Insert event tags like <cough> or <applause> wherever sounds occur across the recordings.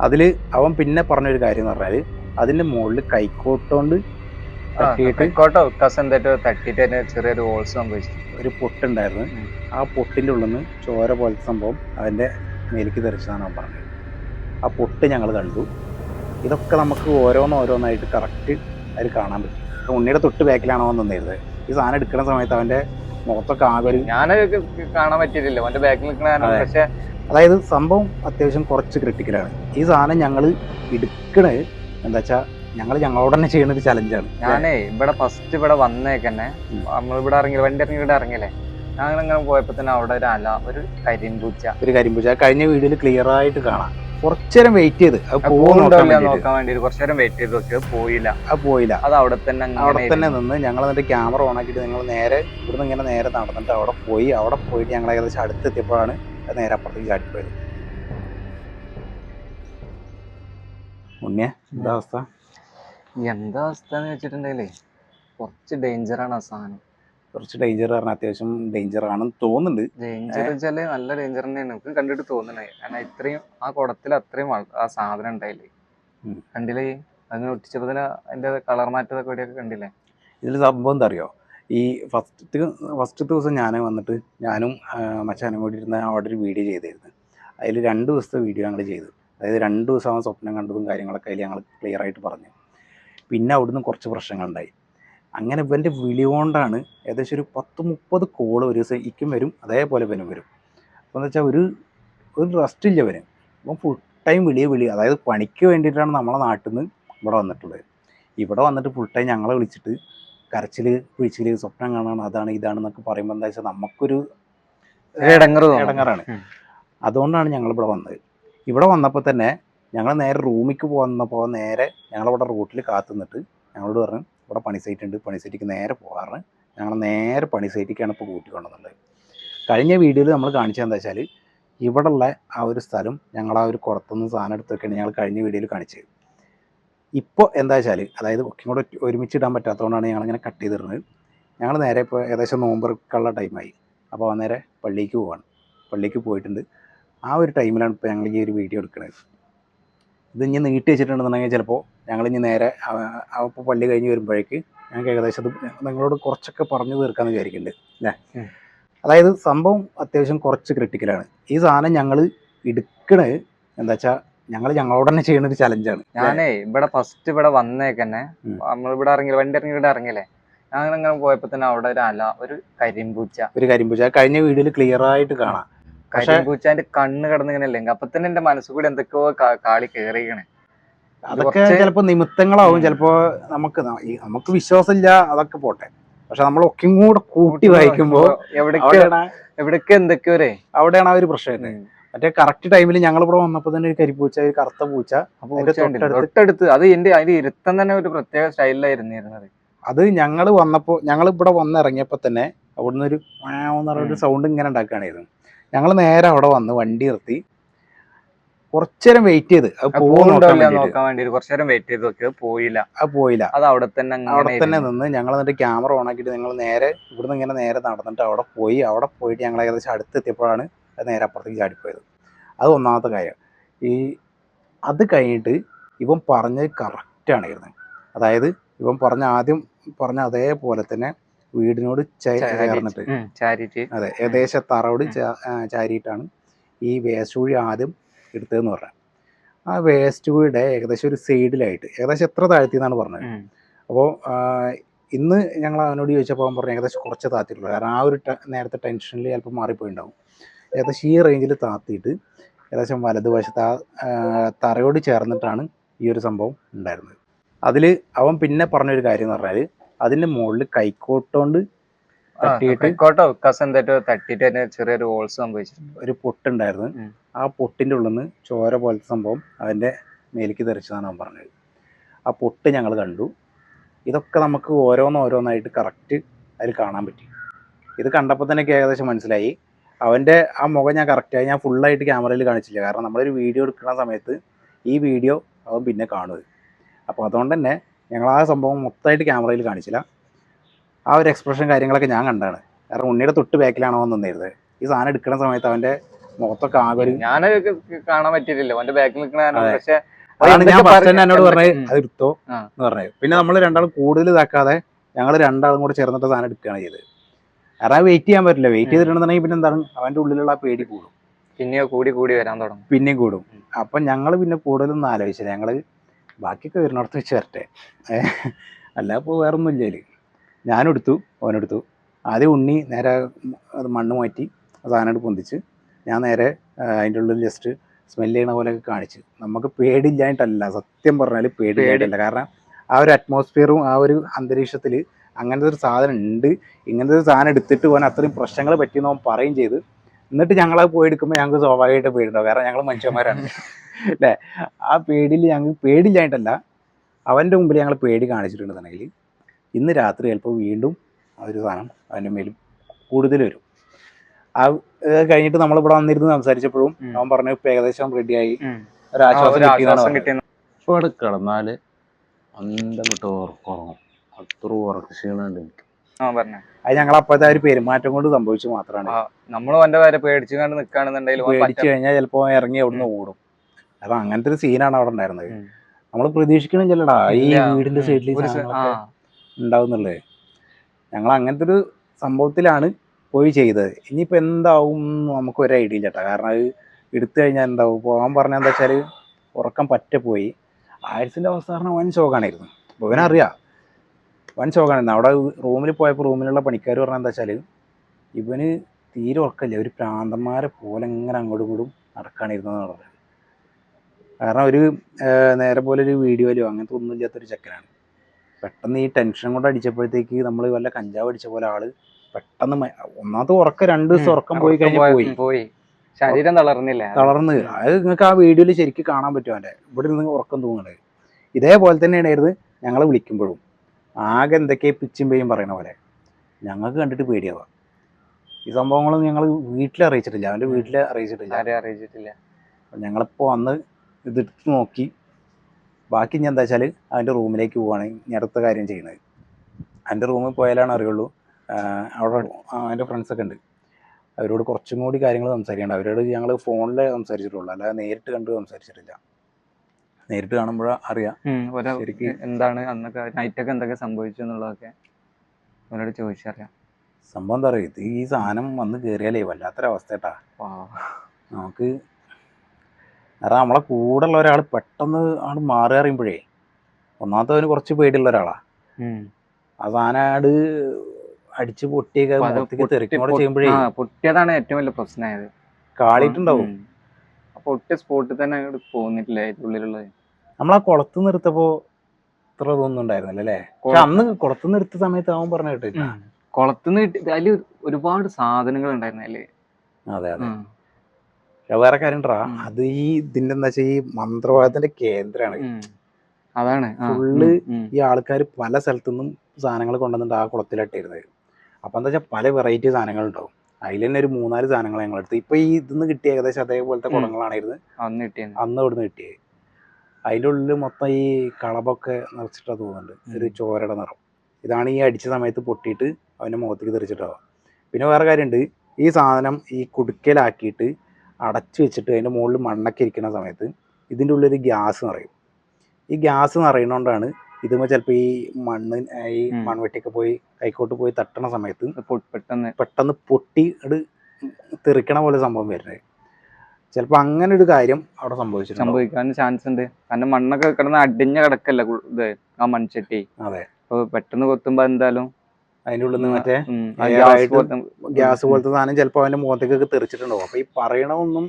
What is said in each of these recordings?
അതിൽ അവൻ പിന്നെ പറഞ്ഞൊരു കാര്യം എന്ന് പറഞ്ഞാൽ അതിന്റെ മുകളിൽ കൈക്കോട്ടോണ്ട് തന്നെ ചെറിയൊരു ഹോൾസ് സംഭവിച്ചു. ഒരു പൊട്ടുണ്ടായിരുന്നു. ആ പൊട്ടിന്റെ ഉള്ളിൽ നിന്ന് ചോര പോലത്തെ സംഭവം അവന്റെ മേലേക്ക് തെറിച്ചതാണ് അവൻ പറഞ്ഞത്. ആ പൊട്ട് ഞങ്ങൾ കണ്ടു. ഇതൊക്കെ നമുക്ക് ഓരോന്നോരോന്നായിട്ട് കറക്റ്റ് അതിൽ കാണാൻ പറ്റും. ഉണ്ണിയുടെ തൊട്ട് ബാക്കിലാണോ എന്ന് നിന്നിരുന്നത്? ഈ സാധനം എടുക്കുന്ന സമയത്ത് അവന്റെ മുഖത്തൊക്കെ ആകെ ഞാൻ കാണാൻ പറ്റിയിട്ടില്ല. അവന്റെ ബാക്കിൽ നിൽക്കണ അതെ. പക്ഷെ അതായത് സംഭവം അത്യാവശ്യം കുറച്ച് ക്രിട്ടിക്കലാണ് ഈ സാധനം ഞങ്ങൾ എടുക്കണത് എന്താ വെച്ചാൽ ഞങ്ങൾ ഞങ്ങളോട് തന്നെ ചെയ്യുന്ന ഒരു ചലഞ്ചാണ് ഞാനേ ഇവിടെ ഫസ്റ്റ് ഇവിടെ വന്നേക്കന്നെ നമ്മളിവിടെ നമ്മൾ ഇവിടെ ഇറങ്ങി വണ്ടി ഇറങ്ങി ഇവിടെ ഇറങ്ങിയല്ലേ? ഞങ്ങൾ ഇങ്ങനെ പോയപ്പോ തന്നെ അവിടെ ഒരു അല ഒരു കരിമ്പൂച്ച. ഒരു കരിമ്പൂച്ച. കഴിഞ്ഞ വീഡിയോയിൽ ക്ലിയർ ആയിട്ട് കാണാം. കുറച്ചേരം വെയിറ്റ് ചെയ്ത്. നോക്കാൻ വേണ്ടി കുറച്ചേരം വെയിറ്റ് ചെയ്ത് നോക്കിയത് പോയില്ല. അത് പോയില്ല. അത് അവിടെ തന്നെ അവിടെ തന്നെ. നിന്ന് ഞങ്ങൾ എന്നിട്ട് ക്യാമറ ഓൺ ആക്കിയിട്ട് നിങ്ങൾ നേരെ ഇവിടുന്ന് ഇങ്ങനെ നേരെ നടന്നിട്ട് അവിടെ പോയി. അവിടെ പോയിട്ട് ഞങ്ങൾ ഏകദേശം അടുത്തെത്തിയപ്പോഴാണ് നേരെ അപ്പുറത്തേക്ക് ചാടിപ്പോയത്. ഉണ്ണിയ എന്താ അവസ്ഥ? എന്താ അവസ്ഥ എന്ന് വെച്ചിട്ടുണ്ടെങ്കിലേ കുറച്ച് ഡേഞ്ചറാണ് ആ സാധനം. കുറച്ച് ഡേഞ്ചർ പറഞ്ഞാൽ അത്യാവശ്യം ഡേഞ്ചർ ആണെന്ന് തോന്നുന്നുണ്ട്. ഡേഞ്ചർ വെച്ചാൽ നല്ല ഡേഞ്ചർ തന്നെയാണ്. നമുക്ക് കണ്ടിട്ട് തോന്നണേ കാരണം ഇത്രയും ആ കുടത്തിൽ അത്രയും ആ സാധനം ഉണ്ടായില്ലേ? കണ്ടില്ലേ? അതിന് ഒട്ടിച്ചപ്പോ അതിന്റെ കളർ മാറ്റതൊക്കെ കണ്ടില്ലേ? ഇതിൽ സംഭവം എന്താ അറിയോ? ഈ ഫസ്റ്റ് ഫസ്റ്റ് ദിവസം ഞാൻ വന്നിട്ട് ഞാനും മച്ചാനും കൂടി ഇരുന്ന് അവിടെ ഒരു വീഡിയോ ചെയ്തിരുന്നു. അതിൽ രണ്ട് ദിവസത്തെ വീഡിയോ ഞങ്ങൾ ചെയ്തു. അതായത് രണ്ട് ദിവസം ആ സ്വപ്നം കണ്ടതും കാര്യങ്ങളൊക്കെ അതിൽ ഞങ്ങൾ ക്ലിയർ ആയിട്ട് പറഞ്ഞു. പിന്നെ അവിടുന്ന് കുറച്ച് പ്രശ്നങ്ങളുണ്ടായി. അങ്ങനെ ഇവന്റെ വിളി കൊണ്ടാണ് ഏകദേശം ഒരു പത്ത് മുപ്പത് കോൾ ഒരു ദിവസം ഇക്കും വരും അതേപോലെ ഇവനും വരും. അപ്പോൾ എന്ന് വെച്ചാൽ ഒരു ഒരു റെസ്റ്റ് ഇല്ല ഇവന്. അപ്പം ഫുൾ ടൈം വിളിയെ വിളി അതായത് പണിക്ക് വേണ്ടിയിട്ടാണ് നമ്മളെ നാട്ടിൽ നിന്ന് ഇവിടെ വന്നിട്ടുള്ളത്. ഇവിടെ വന്നിട്ട് ഫുൾ ടൈം ഞങ്ങളെ വിളിച്ചിട്ട് കരച്ചിൽ കുഴിച്ചിൽ സ്വപ്നം കാണാണ് അതാണ് ഇതാണെന്നൊക്കെ പറയുമ്പോൾ എന്താ വെച്ചാൽ നമുക്കൊരു. ഇടങ്ങറാണ്. അതുകൊണ്ടാണ് ഞങ്ങൾ ഇവിടെ വന്നത്. ഇവിടെ വന്നപ്പോൾ തന്നെ ഞങ്ങൾ നേരെ റൂമിക്ക് പോകുന്നപ്പോൾ നേരെ ഞങ്ങളിവിടെ റൂട്ടിൽ കാത്തു നിന്നിട്ട് ഞങ്ങളോട് പറഞ്ഞു ഇവിടെ പണി സൈറ്റ് ഉണ്ട് പണി സൈറ്റിക്ക് നേരെ പോകാറ്. ഞങ്ങൾ നേരെ പണി സൈറ്റിക്കാണ് ഇപ്പോൾ കൂട്ടിക്കൊണ്ടെന്നുള്ളത് കഴിഞ്ഞ വീഡിയോയിൽ നമ്മൾ കാണിച്ചത് എന്താ വെച്ചാൽ ഇവിടെയുള്ള ആ ഒരു സ്ഥലം ഞങ്ങൾ ആ ഒരു കുറത്തുനിന്ന് സാധനം എടുത്തൊക്കെയാണ് ഞങ്ങൾ കഴിഞ്ഞ വീഡിയോയിൽ കാണിച്ചത്. ഇപ്പോൾ എന്താ വെച്ചാൽ അതായത് ഒക്കെ കൂടെ ഒരുമിച്ച് ഇടാൻ പറ്റാത്തതുകൊണ്ടാണ് ഞങ്ങളിങ്ങനെ കട്ട് ചെയ്തിരുന്നത് ഞങ്ങൾ നേരെ ഇപ്പോൾ ഏകദേശം നോമ്പർക്കുള്ള ടൈമായി അപ്പോൾ നേരെ പള്ളിക്ക് പോവാണ്. പള്ളിക്ക് പോയിട്ടുണ്ട്. ആ ഒരു ടൈമിലാണ് ഇപ്പോൾ ഞങ്ങൾ ഈ ഒരു വീഡിയോ എടുക്കുന്നത്. ഇത് ഇനി നീട്ടി വെച്ചിട്ടുണ്ടെന്നുണ്ടെങ്കിൽ ചിലപ്പോൾ ഞങ്ങൾ ഇനി നേരെ അപ്പോൾ പള്ളി കഴിഞ്ഞ് വരുമ്പോഴേക്ക് ഞങ്ങൾക്ക് ഏകദേശം നിങ്ങളോട് കുറച്ചൊക്കെ പറഞ്ഞു തീർക്കാമെന്ന് വിചാരിക്കുന്നുണ്ട് അല്ലേ? അതായത് സംഭവം അത്യാവശ്യം കുറച്ച് ക്രിട്ടിക്കലാണ് ഈ സാധനം ഞങ്ങൾ എടുക്കണത് എന്താ വെച്ചാൽ ഞങ്ങൾ ഞങ്ങളോട് തന്നെ ചെയ്യുന്ന ഒരു ചലഞ്ചാണ് ഞാനേ ഇവിടെ ഫസ്റ്റ് ഇവിടെ വന്നേക്കന്നെ നമ്മളിവിടെ നമ്മൾ ഇവിടെ ഇറങ്ങി വണ്ടി ഇറങ്ങി ഇവിടെ ഇറങ്ങിയല്ലേ? ഞാൻ അങ്ങനെ പോയപ്പോ തന്നെ അവിടെ ഒരു അല ഒരു കരിമ്പൂച്ച. ഒരു കരിമ്പൂച്ച. കഴിഞ്ഞ വീഡിയോയിൽ ക്ലിയർ ആയിട്ട് കാണാം. കരിമ്പൂച്ചാന്റെ കണ്ണ് കിടന്നിങ്ങനെ അല്ലെങ്കിൽ അപ്പൊ തന്നെ എന്റെ മനസ്സുകൂടി എന്തൊക്കെയോ കാളി കേറിയിക്കണേ. അതൊക്കെ ചിലപ്പോ നിമിത്തങ്ങളാവും. ചിലപ്പോ നമുക്ക് നമുക്ക് വിശ്വാസമില്ല അതൊക്കെ പോട്ടെ. പക്ഷെ നമ്മൾ ഒക്കെയും കൂടെ കൂട്ടി വായിക്കുമ്പോ എവിടെയാണ് എവിടേക്ക് എന്തൊക്കെയോ അവിടെയാണ് ആ ഒരു പ്രശ്നം. മറ്റേ കറക്റ്റ് ടൈമിൽ ഞങ്ങൾ ഇവിടെ വന്നപ്പോൾ തന്നെ ഒരു കരിപ്പൂച്ച ഒരു കറുത്ത പൂച്ച? തൊട്ടടുത്ത് അത് എന്റെ അതിന്റെ ഇരുത്തം തന്നെ ഒരു പ്രത്യേക സ്റ്റൈലിലായിരുന്നു ഇരുന്നത്. അത് ഞങ്ങൾ വന്നപ്പോൾ ഞങ്ങൾ ഇവിടെ വന്നിറങ്ങിയപ്പോൾ തന്നെ അവിടുന്ന് ഒരു ഒരു സൗണ്ട് ഇങ്ങനെ ഉണ്ടാക്കുകയായിരുന്നു ഞങ്ങൾ നേരെ അവിടെ വന്ന് വണ്ടി നിർത്തി. കുറച്ചേരം വെയിറ്റ് ചെയ്ത്. നോക്കാൻ വേണ്ടി കുറച്ചു നേരം വെയിറ്റ് ചെയ്ത് നോക്കിയത് പോയില്ല. അത് പോയില്ല. അത് അവിടെ തന്നെ അവിടെ തന്നെ. നിന്ന് ഞങ്ങൾ എന്നിട്ട് ക്യാമറ ഓൺ ആക്കിയിട്ട് ഞങ്ങൾ നേരെ ഇവിടുന്ന് ഇങ്ങനെ നേരെ നടന്നിട്ട് അവിടെ പോയി. അവിടെ പോയിട്ട് ഞങ്ങൾ ഏകദേശം അടുത്തെത്തിയപ്പോഴാണ് നേരെ അപ്പുറത്തേക്ക് ചാടിപ്പോയത്. അത് ഒന്നാമത്തെ കാര്യം. ഈ അത് കഴിഞ്ഞിട്ട് ഇവൻ പറഞ്ഞത് കറക്റ്റാണ് ഇരുന്നത് അതായത് ഇവൻ പറഞ്ഞ ആദ്യം പറഞ്ഞ അതേപോലെ തന്നെ വീടിനോട് ചേർന്നിട്ട്. അതെ ഏകദേശം തറയോട്. ചാരിയിട്ടാണ് ഈ വേസ്റ്റ് കുഴി ആദ്യം എടുത്തതെന്ന് പറഞ്ഞത്. ആ വേസ്റ്റ് കുഴിയുടെ ഏകദേശം ഒരു സൈഡിലായിട്ട് ഏകദേശം എത്ര താഴ്ത്തി എന്നാണ് പറഞ്ഞത് അപ്പോൾ ഇന്ന് ഞങ്ങൾ അവനോട് ചോദിച്ചപ്പോൾ അവൻ പറഞ്ഞു ഏകദേശം കുറച്ച് താഴ്ത്തിയിട്ടുള്ളൂ. കാരണം ആ ഒരു നേരത്തെ ടെൻഷനിൽ ചിലപ്പോൾ മാറിപ്പോയിണ്ടാവും. ഏകദേശം ഈ റേഞ്ചിൽ താത്തിയിട്ട് ഏകദേശം വലതുവശത്ത് ആ തറയോട് ചേർന്നിട്ടാണ് ഈ ഒരു സംഭവം ഉണ്ടായിരുന്നത്. അതിൽ അവൻ പിന്നെ പറഞ്ഞൊരു കാര്യം എന്ന് പറഞ്ഞാൽ അതിന്റെ മുകളിൽ കൈക്കോട്ടോണ്ട് തട്ടിയിട്ട് എന്തായിട്ട് തട്ടിയിട്ട് തന്നെ ചെറിയൊരു ഹോൾസ് സംഭവിച്ചിട്ടുണ്ട്. ഒരു പൊട്ടുണ്ടായിരുന്നു. ആ പൊട്ടിന്റെ ഉള്ളിൽ നിന്ന് ചോര പോലത്തെ സംഭവം അവന്റെ മേലേക്ക് തെറിച്ചതാണ് അവൻ പറഞ്ഞത്. ആ പൊട്ട് ഞങ്ങൾ കണ്ടു. ഇതൊക്കെ നമുക്ക് ഓരോന്നോരോന്നായിട്ട് കറക്റ്റ് അതിൽ കാണാൻ പറ്റി. ഇത് കണ്ടപ്പോൾ തന്നെ ഏകദേശം മനസ്സിലായി. അവന്റെ ആ മുഖം ഞാൻ കറക്റ്റായി ഞാൻ ഫുള്ളായിട്ട് ക്യാമറയിൽ കാണിച്ചില്ല. കാരണം നമ്മളൊരു വീഡിയോ എടുക്കുന്ന സമയത്ത് ഈ വീഡിയോ അവൻ പിന്നെ കാണുന്നത് അപ്പോൾ അതുകൊണ്ട് തന്നെ ഞങ്ങൾ ആ സംഭവം മൊത്തമായിട്ട് ക്യാമറയിൽ കാണിച്ചില്ല. ആ ഒരു എക്സ്പ്രഷൻ കാര്യങ്ങളൊക്കെ ഞാൻ കണ്ടാണ്. കാരണം ഉണ്ണിയുടെ തൊട്ട് ബാക്കിലാണ് അവൻ നിന്നിരുന്നത്. ഈ സാധനം എടുക്കുന്ന സമയത്ത് അവന്റെ മുഖത്തൊക്കെ ആകെ ഒരു ഞാൻ കാണാൻ പറ്റിയിട്ടില്ല. അവന്റെ ബാക്കിൽ നിൽക്കുന്ന. പക്ഷെ അതാണ് ഞാൻ ഫസ്റ്റ് തന്നെ എന്നോട് പറഞ്ഞത്. അത് എടുത്തോ? എന്ന് പറഞ്ഞത്. പിന്നെ നമ്മൾ രണ്ടാളും കൂടുതൽ ഇതാക്കാതെ ഞങ്ങൾ രണ്ടാളും കൂടെ ചേർന്നിട്ട് സാധനം എടുക്കുകയാണ് ചെയ്തത്. കാരണം വെയിറ്റ് ചെയ്യാൻ പറ്റില്ല. വെയിറ്റ് ചെയ്തിട്ടുണ്ടെങ്കിൽ ചെയ്തിട്ടുണ്ടെന്നുണ്ടെങ്കിൽ പിന്നെ എന്താണ്? അവന്റെ ഉള്ളിലുള്ള പേടി കൂടും. പിന്നെ കൂടി കൂടി വരാൻ തുടങ്ങും. പിന്നെയും കൂടും. അപ്പൊ ഞങ്ങൾ പിന്നെ കൂടുതലൊന്നും ആലോചിച്ചില്ല. ഞങ്ങൾ ബാക്കിയൊക്കെ വരുന്നിടത്ത് വെച്ച് വരട്ടെ. അല്ല ഇപ്പോൾ വേറെ ഒന്നും ഇല്ല അതിൽ. ഞാനെടുത്തു ഓനെടുത്തു. ആദ്യം ഉണ്ണി നേരെ അത് മണ്ണ് മാറ്റി സാധനമായിട്ട് സാധനം പൊന്തിച്ച് ഞാൻ നേരെ അതിന്റെ ഉള്ളിൽ ജസ്റ്റ് സ്മെൽ ചെയ്യണ പോലെയൊക്കെ കാണിച്ച്. നമുക്ക് പേടില്ലായിട്ടല്ല സത്യം പറഞ്ഞാൽ പേടില്ലായിട്ടല്ല കാരണം ആ ഒരു അറ്റ്മോസ്ഫിയറും ആ ഒരു അന്തരീക്ഷത്തിൽ അങ്ങനത്തെ ഒരു സാധനം ഉണ്ട് ഇങ്ങനത്തെ ഒരു സാധനം എടുത്തിട്ട് പോകാൻ അത്രയും പ്രശ്നങ്ങൾ പറ്റിയെന്ന് അവൻ പറയും ചെയ്ത്. എന്നിട്ട് ഞങ്ങളത് പോയി എടുക്കുമ്പോൾ ഞങ്ങൾക്ക് സ്വാഭാവികമായിട്ട് പേടിണ്ടാവും കാരണം ഞങ്ങൾ മനുഷ്യന്മാരാണ്. <laughs> അല്ലേ? ആ പേടിയിൽ ഞങ്ങൾക്ക് പേടിയില്ലായിട്ടല്ല അവന്റെ മുമ്പിൽ ഞങ്ങൾ പേടി കാണിച്ചിട്ടുണ്ടെന്നുണ്ടെങ്കിൽ ഇന്ന് രാത്രി ചിലപ്പോൾ വീണ്ടും ആ ഒരു സാധനം അവന്റെ മേലും കൂടുതൽ വരും. ആ കഴിഞ്ഞിട്ട് നമ്മളിവിടെ വന്നിരുന്ന് സംസാരിച്ചപ്പോഴും അവൻ പറഞ്ഞു ഇപ്പം ഏകദേശം റെഡിയായി ഒരാശ്വാസം കിട്ടിയെന്നാണ് പറഞ്ഞത്. ഇപ്പോൾ കിടന്നാൽ അന്തം വിട്ട് ഉറക്കുറങ്ങും അത്ര ഉറക്ക ക്ഷീണമുണ്ട് എനിക്ക്. ആ പറഞ്ഞ. അത് ഞങ്ങൾ അപ്പോഴത്തെ ആ ഒരു പെരുമാറ്റം കൊണ്ട് സംഭവിച്ചു മാത്രമാണ് നമ്മൾ നമ്മൾ ഓന്റെ വരെ പേടിച്ചു കണ്ട് നിൽക്കുകയാണെന്നുണ്ടെങ്കിൽ പഠിച്ചു പേടിച്ചു കഴിഞ്ഞാൽ ചിലപ്പോ ഇറങ്ങി അവിടുന്ന് ഓടും. അപ്പൊ അങ്ങനത്തെ ഒരു സീനാണ് അവിടെ ഉണ്ടായിരുന്നത്. നമ്മൾ പ്രതീക്ഷിക്കണം ചെല്ലടാ ഈ വീടിന്റെ. സൈഡിൽ ഉണ്ടാവുന്നുള്ളേ. ഞങ്ങൾ അങ്ങനത്തെ ഒരു സംഭവത്തിലാണ് പോയി ചെയ്തത്. ഇനിയിപ്പോൾ എന്താവും നമുക്ക് ഒരു ഐഡിയ ഇല്ല കാരണം അത് എടുത്തു കഴിഞ്ഞാൽ എന്താവും? പോകാൻ പറഞ്ഞ എന്താ വെച്ചാൽ ഉറക്കം പറ്റ പോയി. ആയിരത്തിന്റെ അവസ്ഥ പറഞ്ഞാൽ വൻ ശോകാണായിരുന്നു അപ്പോൾ ഇവനറിയാം. വൻ ശോകാണായിരുന്നു അവിടെ റൂമിൽ പോയപ്പോൾ റൂമിലുള്ള പണിക്കാർ പറഞ്ഞാൽ എന്താ വെച്ചാൽ ഇവന് തീരെ ഉറക്കമില്ല. ഒരു പ്രാന്തന്മാരെ പോലെ ഇങ്ങനെ അങ്ങോട്ടും ഇങ്ങോട്ടും നടക്കാണിരുന്നതെന്ന് പറഞ്ഞത് കാരണം ഒരു നേരെ പോലെ ഒരു വീഡിയോയിലോ അങ്ങനത്തെ ഒന്നും ഇല്ലാത്തൊരു ചെക്കനാണ്. പെട്ടെന്ന് ഈ ടെൻഷൻ കൊണ്ട് അടിച്ചപ്പോഴത്തേക്ക് നമ്മൾ വല്ല കഞ്ചാവ് അടിച്ച പോലെ ആൾ പെട്ടെന്ന് ഒന്നാമത്തെ ഉറക്കം രണ്ട് ദിവസം ഉറക്കം പോയി കഴിഞ്ഞാൽ പോയി. ശരീരം തളർന്നില്ല? തളർന്ന്. അത് നിങ്ങൾക്ക് ആ വീഡിയോയിൽ ശരിക്കും കാണാൻ പറ്റും അവന്റെ. ഇവിടെ നിന്ന് ഉറക്കം തൂങ്ങണത് ഇതേപോലെ തന്നെയായിരുന്നു ഞങ്ങളെ വിളിക്കുമ്പോഴും. ആകെ എന്തൊക്കെയാ പിച്ചും പേയും പറയണ പോലെ. ഞങ്ങൾക്ക് കണ്ടിട്ട് പേടിയാവുക ഈ സംഭവങ്ങളൊന്നും ഞങ്ങൾ വീട്ടിൽ അറിയിച്ചിട്ടില്ല. അവന്റെ വീട്ടിൽ അറിയിച്ചിട്ടില്ല. ആരെയും അറിയിച്ചിട്ടില്ല. ഞങ്ങളിപ്പോൾ വന്ന് ഇതെടുത്ത് നോക്കി. ബാക്കി ഞാൻ എന്താ വെച്ചാൽ അവന്റെ റൂമിലേക്ക് പോവാണ്. ഇനി അടുത്ത കാര്യം ചെയ്യുന്നത്. അവന്റെ റൂമിൽ പോയാലാണ് അറിയുള്ളൂ. അവിടെ അവന്റെ ഫ്രണ്ട്സൊക്കെ ഉണ്ട്. അവരോട് കുറച്ചും കൂടി കാര്യങ്ങൾ സംസാരിക്കേണ്ട. അവരോട് ഞങ്ങൾ ഫോണിൽ സംസാരിച്ചിട്ടുള്ളൂ. അല്ലാതെ നേരിട്ട് കണ്ട് സംസാരിച്ചിട്ടില്ല. നേരിട്ട് കാണുമ്പോഴാ അറിയാം. ശരിക്കും എന്താണ് അന്നൊക്കെ നൈറ്റൊക്കെ എന്തൊക്കെ സംഭവിച്ചു എന്നുള്ളതൊക്കെ അവരോട് ചോദിച്ചറിയാം. സംഭവം എന്താ പറയുക ഇത് ഈ സാധനം വന്ന് കയറിയാലേ വല്ലാത്തൊരവസ്ഥട്ടാ നമുക്ക് കാരണം നമ്മളെ കൂടെ ഉള്ള ഒരാൾ പെട്ടെന്ന് ആണ് മാറി അറിയുമ്പോഴേ ഒന്നാമത്തവന് കുറച്ച് പേടിയുള്ള ഒരാളാ. ആ സാധനം അടിച്ച് പൊട്ടിയൊക്കെ അപ്പൊ അത് മുഖത്തേക്ക് പൊട്ടി- തെറിക്കും കൂടെ പൊട്ടി- ചെയ്യുമ്പോഴേ പൊട്ടിയതാണ് ഏറ്റവും വലിയ പ്രശ്നമായത് കാളിയിട്ടുണ്ടാവും. ആ പൊട്ടിയ സ്പോട്ടിൽ തന്നെ അങ്ങോട്ട് പോന്നിട്ടില്ല അതിന്റെ ഉള്ളിലുള്ളത്. നമ്മൾ ആ കുളത്ത് നിർത്തപ്പോ ഇത്ര ഇതൊന്നും ഉണ്ടായിരുന്നില്ല അല്ലേ? പക്ഷെ അന്ന് കുളത്ത് നിർത്ത സമയത്ത് അവൻ പറഞ്ഞു കേട്ടില്ല കുളത്തുനിന്ന് കിട്ടി അതിൽ ഒരുപാട് സാധനങ്ങൾ ഉണ്ടായിരുന്നല്ലേ അതെ അതെ. വേറെ കാര്യം അത് ഈ ഇതിന്റെ എന്താ വെച്ചാൽ ഈ മന്ത്രവാദത്തിന്റെ കേന്ദ്രമാണ് അതാണ്. ഫുള്ള്. ഈ ആൾക്കാർ പല സ്ഥലത്തുനിന്നും സാധനങ്ങൾ കൊണ്ടുവന്നിട്ട് ആ കുളത്തിലിട്ടിരുന്നത് അപ്പൊ എന്താ വെച്ചാൽ പല വെറൈറ്റി സാധനങ്ങൾ ഉണ്ടാവും. അതിൽ തന്നെ ഒരു മൂന്നാൽ സാധനങ്ങൾ ഞങ്ങൾ എടുത്തു ഇപ്പൊ ഈ ഇതിന്ന് കിട്ടിയ ഏകദേശം അതേപോലത്തെ കുളങ്ങളാണ് കുളങ്ങളായിരുന്നു അന്ന് ഇവിടുന്ന് കിട്ടിയത്. അതിന്റെ ഉള്ളിൽ മൊത്തം ഈ കളബൊക്കെ നിറച്ചിട്ടാ തോന്നുന്നുണ്ട്. ഒരു. ചോരയുടെ നിറം. ഇതാണ് ഈ അടിച്ച സമയത്ത് പൊട്ടിയിട്ട് അവന്റെ മുഖത്തേക്ക് തെറിച്ചിട്ടാവുക പിന്നെ വേറെ കാര്യമുണ്ട് ഈ സാധനം ഈ കുടുക്കലാക്കിയിട്ട് അടച്ചു വെച്ചിട്ട് അതിന്റെ മുകളിൽ മണ്ണൊക്കെ ഇരിക്കുന്ന സമയത്ത് ഇതിന്റെ ഉള്ളിൽ ഗ്യാസ് നിറയും. ഈ ഗ്യാസ് നിറയുന്നതുകൊണ്ടാണ് ഇതുമ്പോൾ ചിലപ്പോൾ ഈ മണ്ണ് ഈ. മൺവെട്ടിയൊക്കെ പോയി കൈക്കോട്ട് പോയി തട്ടണ സമയത്ത് പെട്ടെന്ന് പെട്ടെന്ന് പൊട്ടി അത് തെറിക്കണ പോലെ സംഭവം വരുന്നത്. ചിലപ്പോൾ അങ്ങനെ ഒരു കാര്യം അവിടെ സംഭവിച്ചു സംഭവിക്കാൻ ചാൻസ് ഉണ്ട്. കാരണം മണ്ണൊക്കെ കിടന്ന് അടിഞ്ഞ കിടക്കല്ല ഇത് ആ മൺചട്ടി? അതെ. അപ്പൊ പെട്ടെന്ന് കൊത്തുമ്പോ എന്തായാലും അതിന്റെ ഉള്ളിൽ നിന്ന് മറ്റേ ഗ്യാസ് പോലത്തെ സാധനം ചിലപ്പോൾ അവന്റെ മുഖത്തേക്കൊക്കെ തെറിച്ചിട്ടുണ്ടാവും. അപ്പോൾ ഈ പറയണമൊന്നും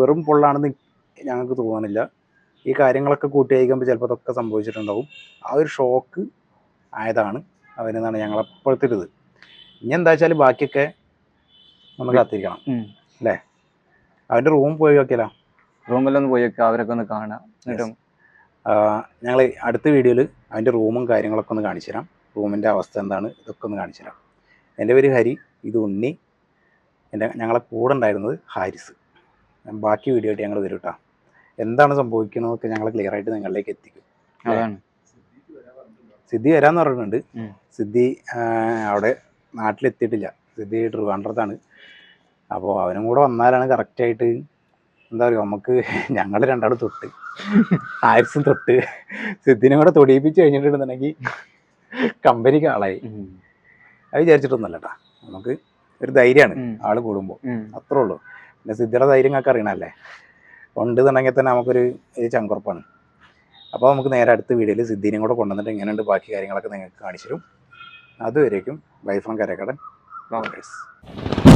വെറും പൊള്ളാണെന്ന് ഞങ്ങൾക്ക് തോന്നുന്നില്ല. ഈ കാര്യങ്ങളൊക്കെ കൂട്ടി അയക്കുമ്പോൾ ചിലപ്പോൾ അതൊക്കെ സംഭവിച്ചിട്ടുണ്ടാവും. ആ ഒരു ഷോക്ക് ആയതാണ് അവനെന്നാണ് ഞങ്ങളെപ്പോഴത്തെ ഒരു ഇത് ഇനി എന്താ വെച്ചാൽ ബാക്കിയൊക്കെ നമ്മൾ കാത്തിരിക്കണം. ഉം. അവന്റെ റൂം പോയി നോക്കിയാലോ റൂമിലൊന്ന് പോയി വെക്കുക അവരൊക്കെ ഒന്ന് കാണാം. എന്നിട്ടും ഞങ്ങൾ അടുത്ത വീഡിയോയിൽ അതിന്റെ റൂമും കാര്യങ്ങളൊക്കെ ഒന്ന് കാണിച്ചു തരാം. റൂമിന്റെ അവസ്ഥ എന്താണ് ഇതൊക്കെ ഒന്ന് കാണിച്ചു തരാം. എന്റെ പേര് ഹരി ഇത് ഉണ്ണി. എന്റെ ഞങ്ങളെ കൂടെ ഉണ്ടായിരുന്നത് ഹാരിസ്. ബാക്കി വീഡിയോ ആയിട്ട് ഞങ്ങൾ വരും കേട്ടോ എന്താണ് സംഭവിക്കുന്നതൊക്കെ ഞങ്ങൾ ക്ലിയർ ആയിട്ട് നിങ്ങളിലേക്ക് എത്തിക്കും. അതാണ്. സിദ്ധി വരാമെന്ന് പറഞ്ഞിട്ടുണ്ട്. സിദ്ധി അവിടെ നാട്ടിലെത്തിയിട്ടില്ല. സിദ്ധി ട്രിവാൻഡ്രത്താണ്. അപ്പോൾ അവനും കൂടെ വന്നാലാണ് കറക്റ്റായിട്ട് എന്താ പറയുക നമുക്ക് <laughs> ഞങ്ങൾ രണ്ടാളും തൊട്ട്. ആയിരസും തൊട്ട്. സിദ്ധിനും കൂടെ തൊടിയിപ്പിച്ച് കഴിഞ്ഞിട്ടുണ്ടെന്നുണ്ടെങ്കിൽ കമ്പനിക്ക് ആളായി. അത് വിചാരിച്ചിട്ടൊന്നുമല്ല കേട്ടാ നമുക്ക് ഒരു ധൈര്യമാണ്. ആൾ കൂടുമ്പോൾ. അത്രേ ഉള്ളൂ. പിന്നെ സിദ്ധിയുടെ ധൈര്യം ഒക്കെ അറിയണല്ലേ? ഉണ്ട് എന്നുണ്ടെങ്കിൽ തന്നെ നമുക്കൊരു ചങ്കുറപ്പാണ്. അപ്പോൾ നമുക്ക് നേരെ അടുത്ത വീഡിയോയിൽ സിദ്ധിനെയും കൂടെ കൊണ്ടുവന്നിട്ട് എങ്ങനെയുണ്ട് ബാക്കി കാര്യങ്ങളൊക്കെ നിങ്ങൾക്ക് കാണിച്ചു തരും. അതുവരേക്കും ബൈ ഫ്രം കരക്കടൻ Bye.